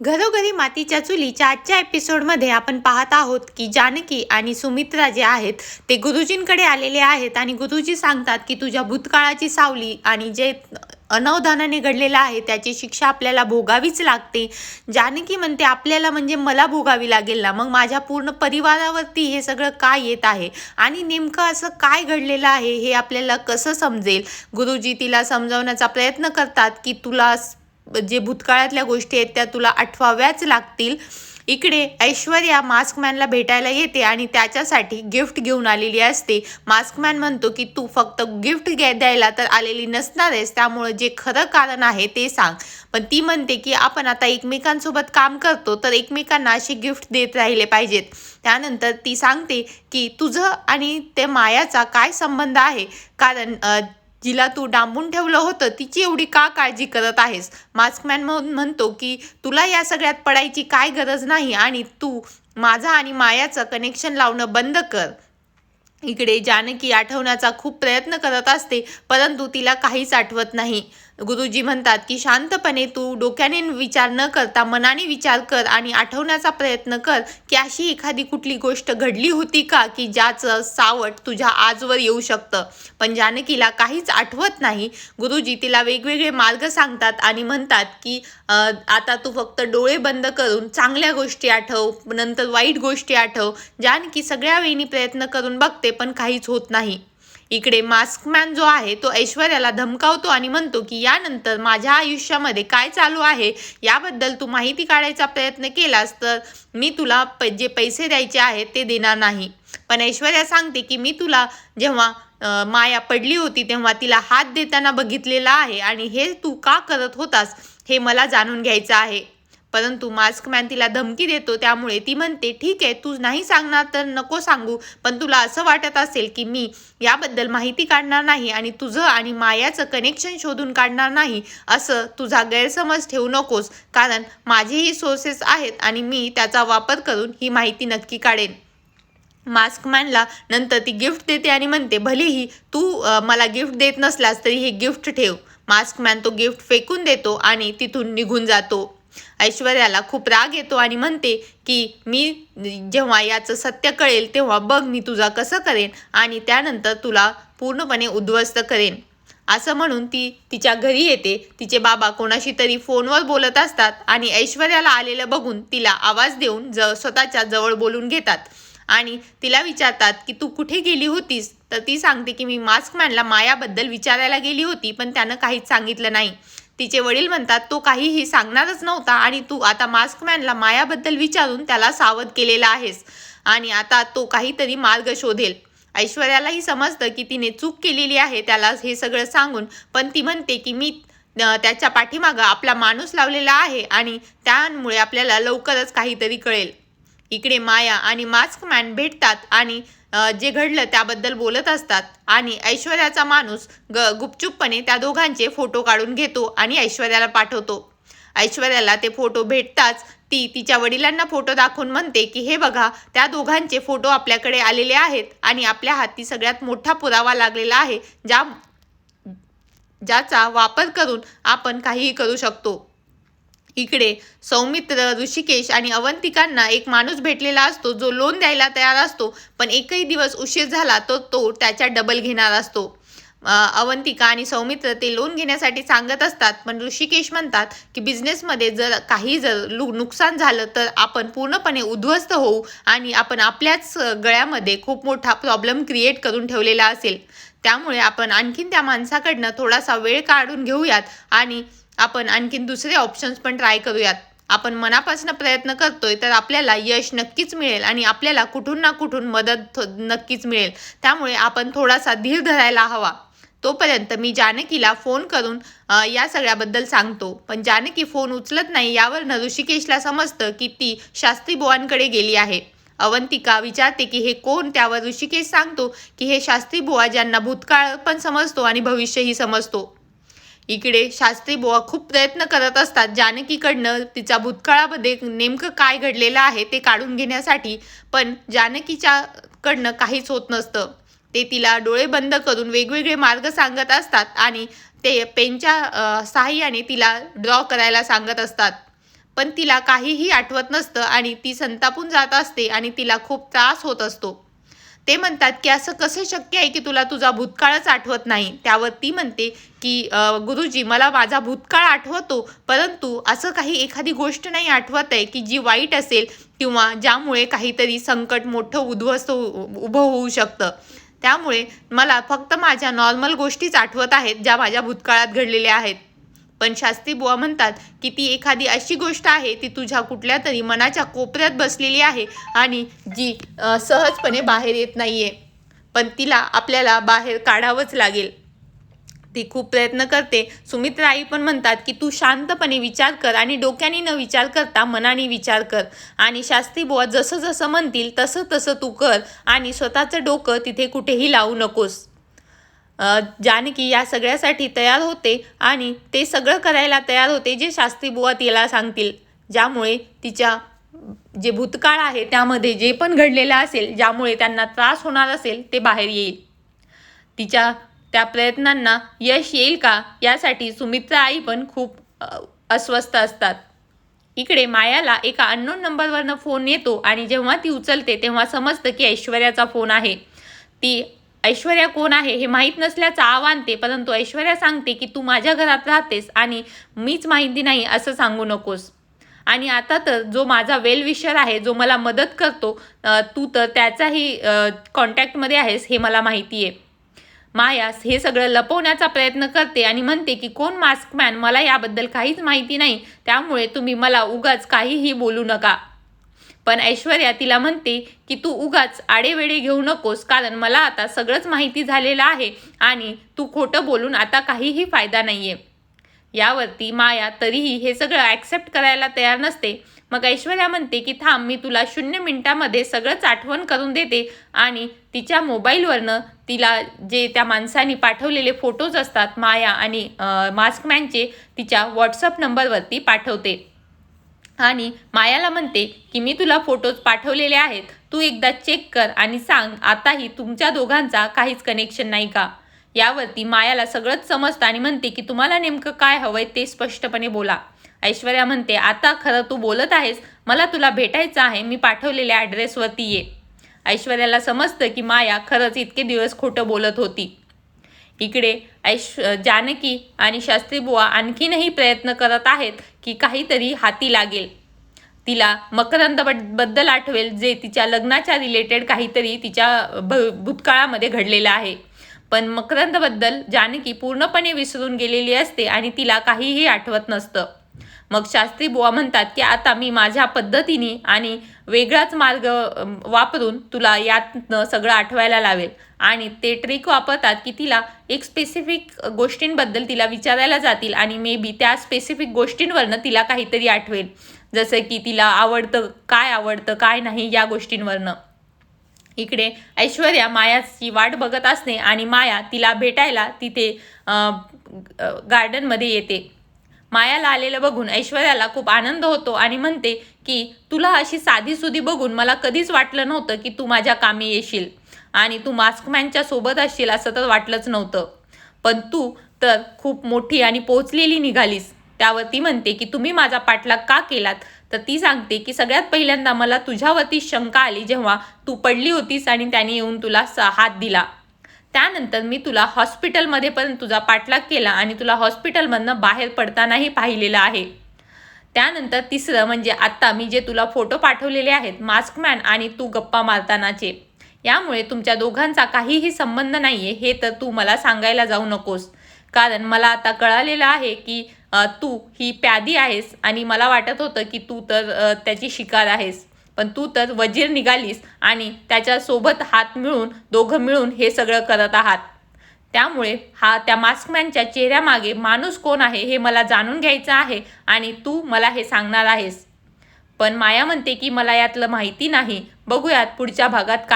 घरोघरी मातीच्या चुलीच्या आजच्या एपिसोडमध्ये आपण पाहत आहोत की जानकी आणि सुमित्रा जे आहेत ते गुरुजींकडे आलेले आहेत आणि गुरुजी सांगतात की तुझ्या भूतकाळाची सावली आणि जे अनवधानाने घडलेलं आहे त्याची शिक्षा आपल्याला भोगावीच लागते. जानकी म्हणते आपल्याला म्हणजे मला भोगावी लागेल ना? मग माझ्या पूर्ण परिवारावरती हे सगळं काय येत आहे? आणि नेमकं असं काय घडलेलं आहे हे आपल्याला कसं समजेल? गुरुजी तिला समजावण्याचा प्रयत्न करतात की तुला जे भूतकाळातल्या गोष्टी आहेत त्या तुला आठवाव्याच लागतील. इकडे ऐश्वर्या मास्कमॅनला भेटायला येते आणि त्याच्यासाठी गिफ्ट घेऊन आलेली असते. मास्कमॅन म्हणतो की तू फक्त गिफ्ट घ्या द्यायला तर आलेली नसणार आहेस त्यामुळं जे खरं कारण आहे ते सांग. पण ती म्हणते की आपण आता एकमेकांसोबत काम करतो तर एकमेकांना असे गिफ्ट देत राहिले पाहिजेत. त्यानंतर ती सांगते की तुझं आणि ते मायाचा काय संबंध आहे? कारण जिला तू डांबून ठेवलं होतं तिची एवढी का काळजी करत आहेस? मास्कमॅन म्हणून म्हणतो की तुला या सगळ्यात पडायची काय गरज नाही आणि तू माझा आणि मायाचं कनेक्शन लावणं बंद कर. इकडे जानकी आठवण्याचा खूप प्रयत्न करत असते परंतु तिला काहीच आठवत नाही. गुरुजी म्हणतात की शांतपणे तू डोक्याने विचार न करता मनाने विचार कर आणि आठवण्याचा प्रयत्न कर की अशी एखादी कुठली गोष्ट घडली होती का की ज्याचं सावट तुझ्या आजवर येऊ शकतं. पण जानकीला काहीच आठवत नाही. गुरुजी तिला वेगवेगळे मार्ग सांगतात आणि म्हणतात की आता तू फक्त डोळे बंद करून चांगल्या गोष्टी आठव नंतर वाईट गोष्टी आठव. जानकी सगळ्या वेळी प्रयत्न करून बघते पण काहीच होत नाही. इकडे मास्कमॅन जो आहे तो ऐश्वर्याला धमकावतो आणि म्हणतो की यानंतर माझ्या आयुष्यामध्ये काय चालू आहे याबद्दल तू माहिती काढायचा प्रयत्न केलास तर मी तुला जे पैसे द्यायचे आहेत ते देणार नाही. पण ऐश्वर्या सांगते की मी तुला जेव्हा माया पडली होती तेव्हा तिला हात देताना बघितलेला आहे आणि हे तू का करत होतास हे मला जाणून घ्यायचं आहे. परंतु मास्कमॅन तिला धमकी देतो त्यामुळे ती म्हणते ठीक आहे तू नाही सांगणार तर नको सांगू पण तुला असं वाटत असेल की मी याबद्दल माहिती काढणार नाही आणि तुझं आणि मायाचं कनेक्शन शोधून काढणार नाही असं तुझा गैरसमज ठेवू नकोस कारण माझेही सोर्सेस आहेत आणि मी त्याचा वापर करून ही माहिती नक्की काढेन. मास्कमॅनला नंतर ती गिफ्ट देते आणि म्हणते भलेही तू मला गिफ्ट देत नसलास तरी हे गिफ्ट ठेव. मास्कमॅन तो गिफ्ट फेकून देतो आणि तिथून निघून जातो. ऐश्वर्याला खूप राग येतो आणि म्हणते की मी जेव्हा याचं सत्य कळेल तेव्हा बघ मी तुझा कसं करेन आणि त्यानंतर तुला पूर्णपणे उद्ध्वस्त करेन. असं म्हणून ती तिच्या घरी येते. तिचे बाबा कोणाशी तरी फोनवर बोलत असतात आणि ऐश्वर्याला आलेलं बघून तिला आवाज देऊन ज स्वतःच्या जवळ बोलून घेतात. आणि तिला विचारतात की तू कुठे गेली होतीस? तर ती सांगते की मी मास्कमॅनला मायाबद्दल विचारायला गेली होती पण त्यानं काहीच सांगितलं नाही. तिचे वडील म्हणतात तो काहीही सांगणारच नव्हता आणि तू आता मास्कमॅनला मायाबद्दल विचारून त्याला सावध केलेला आहेस आणि आता तो काहीतरी मार्ग शोधेल. ऐश्वर्यालाही समजतं की तिने चूक केलेली आहे त्याला हे सगळं सांगून पण ती म्हणते की मी त्याच्या पाठीमागं आपला माणूस लावलेला आहे आणि त्यामुळे आपल्याला लवकरच काहीतरी कळेल. इकडे माया आणि मास्कमॅन भेटतात आणि जे घडलं त्याबद्दल बोलत असतात. आणि ऐश्वर्याचा माणूस ग गुपचूपपणे त्या दोघांचे फोटो काढून घेतो आणि ऐश्वर्याला पाठवतो. ऐश्वर्याला ते फोटो भेटताच ती तिच्या वडिलांना फोटो दाखवून म्हणते की हे बघा त्या दोघांचे फोटो आपल्याकडे आलेले आहेत आणि आपल्या हाती सगळ्यात मोठा पुरावा लागलेला आहे ज्या ज्याचा वापर करून आपण काहीही करू शकतो. इकडे सौमित्र ऋषिकेश आणि अवंतिकांना एक माणूस भेटलेला असतो जो लोन द्यायला तयार असतो पण एकही दिवस उशीर झाला तर तो त्याच्या डबल घेणार असतो. अवंतिका आणि सौमित्र ते लोन घेण्यासाठी सांगत असतात पण ऋषिकेश म्हणतात की बिझनेसमध्ये जर काही जर नुकसान झालं तर आपण पूर्णपणे उद्ध्वस्त होऊ आणि आपण आपल्याच गळ्यामध्ये खूप मोठा प्रॉब्लेम क्रिएट करून ठेवलेला असेल. त्यामुळे आपण आणखीन त्या माणसाकडनं थोडासा वेळ काढून घेऊयात आणि आपण आणखीन दुसरे ऑप्शन्स पण ट्राय करूयात. आपण मनापासून प्रयत्न करतोय तर आपल्याला यश नक्कीच मिळेल आणि आपल्याला कुठून ना कुठून मदत नक्कीच मिळेल. त्यामुळे आपण थोडासा धीर धरायला हवा. तोपर्यंत मी जानकीला फोन करून या सगळ्याबद्दल सांगतो. पण जानकी फोन उचलत नाही यावरनं ऋषिकेशला समजतं की ती शास्त्री बुवांकडे गेली आहे. अवंतिका विचारते की हे कोण? त्यावर ऋषिकेश सांगतो की हे शास्त्री बुवा ज्यांना भूतकाळ पण समजतो आणि भविष्यही समजतो. इकडे शास्त्री बुवा खूप प्रयत्न करत असतात. जानकीकडनं तिचा भूतकाळामध्ये नेमकं काय घडलेलं आहे ते काढून घेण्यासाठी पण जानकीच्या कडनं काहीच होत नसतं. ते तिला डोळे बंद करून वेगवेगळे मार्ग सांगत असतात आणि ते पेनच्या सहाय्याने तिला ड्रॉ करायला सांगत असतात. पण तिला काहीही आठवत नसतं आणि ती संतापून जात असते आणि तिला खूप त्रास होत असतो. ते म्हणतात की असं कसं शक्य आहे की तुला तुझा भूतकाळच आठवत नाही? त्यावर ती म्हणते की गुरुजी मला माझा भूतकाळ आठवतो परंतु असं काही एखादी गोष्ट नाही आठवत आहे की जी वाईट असेल किंवा ज्यामुळे काहीतरी संकट मोठं उद्ध्वस्त हो, उभं होऊ शकतं. त्यामुळे मला फक्त माझ्या नॉर्मल गोष्टीच आठवत आहेत ज्या माझ्या भूतकाळात घडलेल्या आहेत. पण शास्त्री बुवा म्हणतात की ती एखादी अशी गोष्ट आहे ती तुझ्या कुठल्या तरी मनाच्या कोपऱ्यात बसलेली आहे आणि जी सहजपणे बाहेर येत नाही आहे पण तिला आपल्याला बाहेर काढावंच लागेल. ती खूप प्रयत्न करते. सुमित्रा आई पण म्हणतात की तू शांतपणे विचार कर आणि डोक्याने न विचार करता मनाने विचार कर. आणि शास्त्री बुवा जसं जसं म्हणतील तसं तसं तू कर आणि स्वतःचं डोकं तिथे कुठेही लावू नकोस. जानकी या सगळ्यासाठी तयार होते आणि ते सगळं करायला तयार होते जे शास्त्री बुवा तिला सांगतील. ज्यामुळे तिच्या जे भूतकाळ आहे त्यामध्ये जे पण घडलेलं असेल ज्यामुळे त्यांना त्रास होणार असेल ते बाहेर येईल. तिच्या त्या प्रयत्नांना यश येईल का यासाठी सुमित्रा आई पण खूप अस्वस्थ असतात. इकडे मायाला एका अननोन नंबरवरनं फोन येतो आणि जेव्हा ती उचलते तेव्हा समजतं की ऐश्वर्याचा फोन आहे. ती ऐश्वर्या कोण आहे हे माहीत नसल्याचं आव परंतु ऐश्वर्या सांगते की तू माझ्या घरात राहतेस आणि मीच माहिती नाही असं सांगू नकोस. आणि आता तर जो माझा वेल विशर आहे जो मला मदत करतो तू तर त्याचाही कॉन्टॅक्टमध्ये आहेस हे मला माहिती आहे. माया हे सगळं लपवण्याचा प्रयत्न करते आणि म्हणते की कोण मास्कमॅन मला याबद्दल काहीच माहिती नाही त्यामुळे तुम्ही मला उगाच काहीही बोलू नका. पण ऐश्वर्या तिला म्हणते की तू उगाच आडेवेडे घेऊ नकोस कारण मला आता सगळंच माहिती झालेलं आहे आणि तू खोटं बोलून आता काहीही फायदा नाही आहे यावरती माया तरीही हे सगळं ॲक्सेप्ट करायला तयार नसते. मग ऐश्वर्या म्हणते की थांब मी तुला शून्य मिनिटामध्ये सगळंच आठवण करून देते आणि तिच्या मोबाईलवरनं तिला जे त्या माणसाने पाठवलेले फोटोज असतात माया आणि मास्कमॅनचे तिच्या व्हॉट्सअप नंबरवरती पाठवते. आणि मायाला म्हणते की मी तुला फोटोज पाठवलेले आहेत. तू एकदा चेक कर आणि सांग आताही तुमच्या दोघांचा काहीच कनेक्शन नाही का? यावरती मायाला सगळंच समजतं आणि म्हणते की तुम्हाला नेमकं काय हवंय ते स्पष्टपणे बोला. ऐश्वर्या म्हणते आता खरं तू बोलत आहेस. मला तुला भेटायचं आहे. मी पाठवलेल्या ॲड्रेसवरती ये. ऐश्वर्याला समजतं की माया खरंच इतके दिवस खोटं बोलत होती. इकडे ऐश जानकी आणि शास्त्रीबुवा आणखीनही प्रयत्न करत आहेत की काहीतरी हाती लागेल. तिला मकरंदबद्दल आठवेल जे तिच्या लग्नाच्या रिलेटेड काहीतरी तिच्या भ- भूतकाळामध्ये घडलेलं आहे. पण मकरंदबद्दल जानकी पूर्णपणे विसरून गेलेली असते आणि तिला काहीही आठवत नसतं. मग शास्त्री बुवा म्हणतात की आता मी माझ्या पद्धतीने आणि वेगळाच मार्ग वापरून तुला यातनं सगळं आठवायला लावेल. आणि ते ट्रिक वापरतात की तिला एक स्पेसिफिक गोष्टींबद्दल तिला विचारायला जातील आणि मे बी त्या स्पेसिफिक गोष्टींवरनं तिला काहीतरी आठवेल. जसं की तिला आवडतं काय आवडतं काय नाही या गोष्टींवरनं. इकडे ऐश्वर्या मायाची वाट बघत असते आणि माया तिला भेटायला तिथे गार्डनमध्ये येते. मायाला आलेलं बघून ऐश्वर्याला खूप आनंद होतो आणि म्हणते की तुला अशी साधी सुधी बघून मला कधीच वाटलं नव्हतं की तू माझ्या कामी येशील आणि तू मास्कमॅनच्या सोबत असशील असं तर वाटलंच नव्हतं. पण तू तर खूप मोठी आणि पोचलेली निघालीस. त्यावर ती म्हणते की तुम्ही माझा पाठलाग का केलात? तर ती सांगते की सगळ्यात पहिल्यांदा मला तुझ्यावरती शंका आली जेव्हा तू पडली होतीस आणि त्याने येऊन तुला स- हात दिला. त्यानंतर मी तुला हॉस्पिटलमध्ये पण तुझा पाठलाग केला आणि तुला हॉस्पिटलमधनं बाहेर पडतानाही पाहिलेलं आहे. त्यानंतर तिसरं म्हणजे आत्ता मी जे तुला फोटो पाठवलेले आहेत मास्कमॅन आणि तू गप्पा मारतानाचे. यामुळे तुमच्या दोघांचा काहीही संबंध नाही आहे हे तर तू मला सांगायला जाऊ नकोस. कारण मला आता कळालेलं आहे की तू ही प्यादी आहेस आणि मला वाटत होतं की तू तर त्याची शिकार आहेस. पण तू तर वजीर निघालीस आणि त्याच्यासोबत हात मिळून दोघं मिळून हे सगळं करत आहात. त्यामुळे हा त्या मास्कमॅनच्या चेहऱ्यामागे माणूस कोण आहे हे मला जाणून घ्यायचं आहे आणि तू मला हे सांगणार आहेस. पण माया म्हणते की मला यातलं माहिती नाही. बघूयात पुढच्या भागात काय